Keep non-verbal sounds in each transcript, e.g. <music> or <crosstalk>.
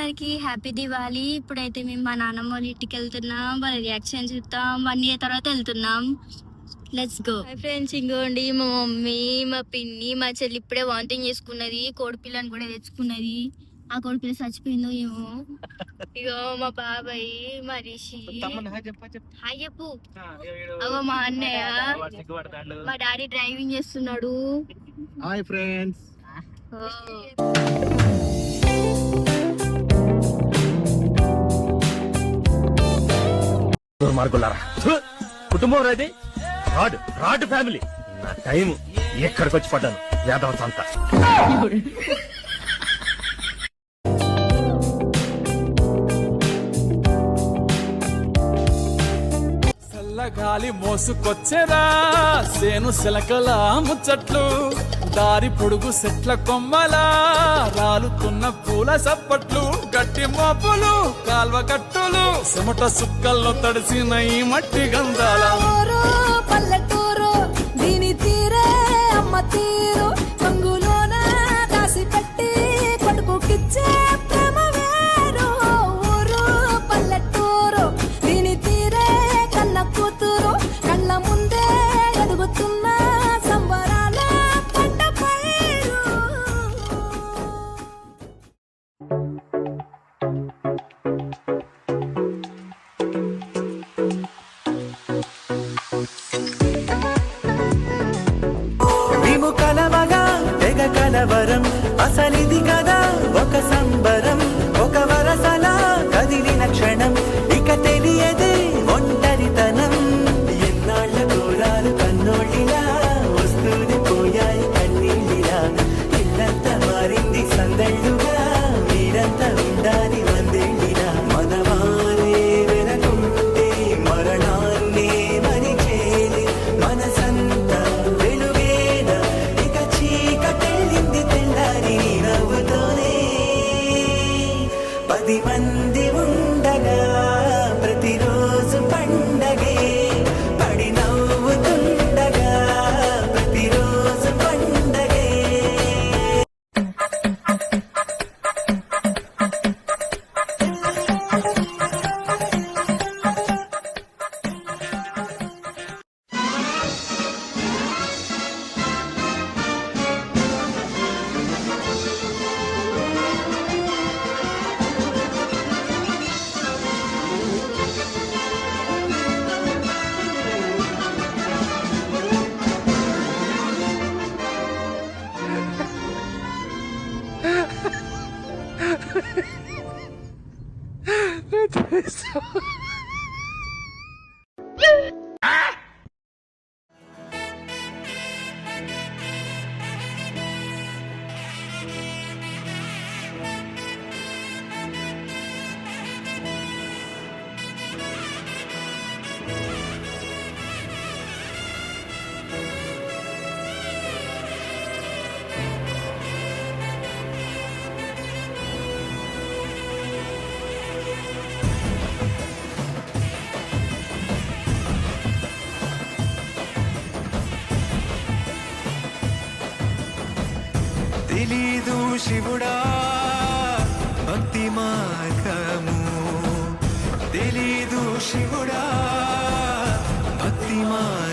అందరికి హ్యాపీ దివాళీ. ఇప్పుడైతే మేము మా నాన్నమ్మ వాళ్ళ ఇంటికి వెళ్తున్నాం. వాళ్ళ రియాక్షన్ చూద్దాం. వన్ ఇయర్ తర్వాత వెళ్తున్నాం. లెట్స్ గో ఫ్రెండ్స్ ఇంకోండి. మా మమ్మీ మా పిన్ని మా చెల్లి ఇప్పుడే వాంటింగ్ చేసుకున్నది. కోడి పిల్లని కూడా తెచ్చుకున్నది. ఆ కోడి పిల్ల చచ్చిపోయిందో ఏమో. ఇగో మా బాబాయ్ మా రిషి. హాయ్ చెప్పు అగో మా అన్నయ్య. మా డాడీ డ్రైవింగ్ చేస్తున్నాడు. Hi friends. దుర్మార్గులారా కుటుంబం రాది రాడ్ రాడ్ ఫ్యామిలీ నా టైం ఎక్కడికి వచ్చి పడ్డాను? వేదవత అంతా చల్లగాలి మోసుకొచ్చెరా సేను సిలకల ముచ్చట్లు. దారి పొడుగు సెట్ల కొమ్మలా రాలుతున్న పూల సప్పట్లు గట్టి మోపులు కాల్వ కట్టులు చెమట సుక్కల్లో తడిసిన ఈ మట్టి గంధాల. పల్లెటూరు దీని తీరే అమ్మ తీరు. కలవరం. అసలిది కదా ఒక సంబరం. <laughs> so తెలీదు శివుడా భక్తి మార్గము తెలీదు శివుడా భక్తి మార్గము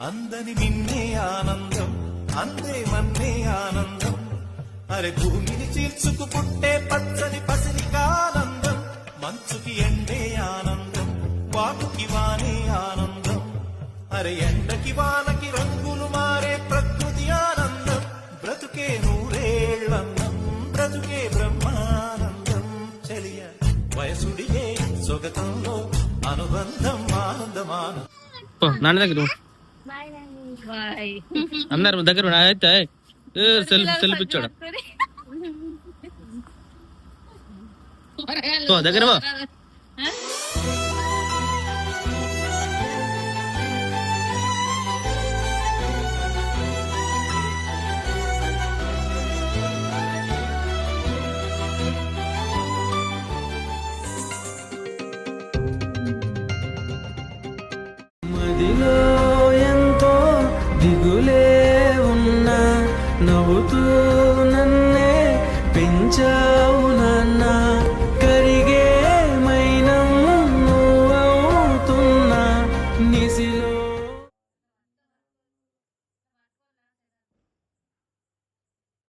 అందని నిన్నే ఆనందం అందే మన్నే ఆనందం. అరే భూమిని చీల్చుకు పుట్టే పచ్చని పసిరికి ఆనందం. మంచుకి ఎండే ఆనందం వాకుకి వానే ఆనందం. అరే ఎండకి వానకి రంగులు మారే ప్రకృతి ఆనందం. బ్రతుకే నూరేళ్ళందం బ్రతుకే బ్రహ్మానందం. చెలియ వయసుడియే సొగతంలో అనుబంధం ఆనందమానం నాన్న దగ్గర అందరు దగ్గర ఉన్నా. అయితే సెల్ఫ్ సెల్ఫ్ ఇచ్చాడు పో దగ్గర పో మదిలో ఎంతో నవ్వులే ఉన్నా నవ్వుతూ నన్నే పెంచా.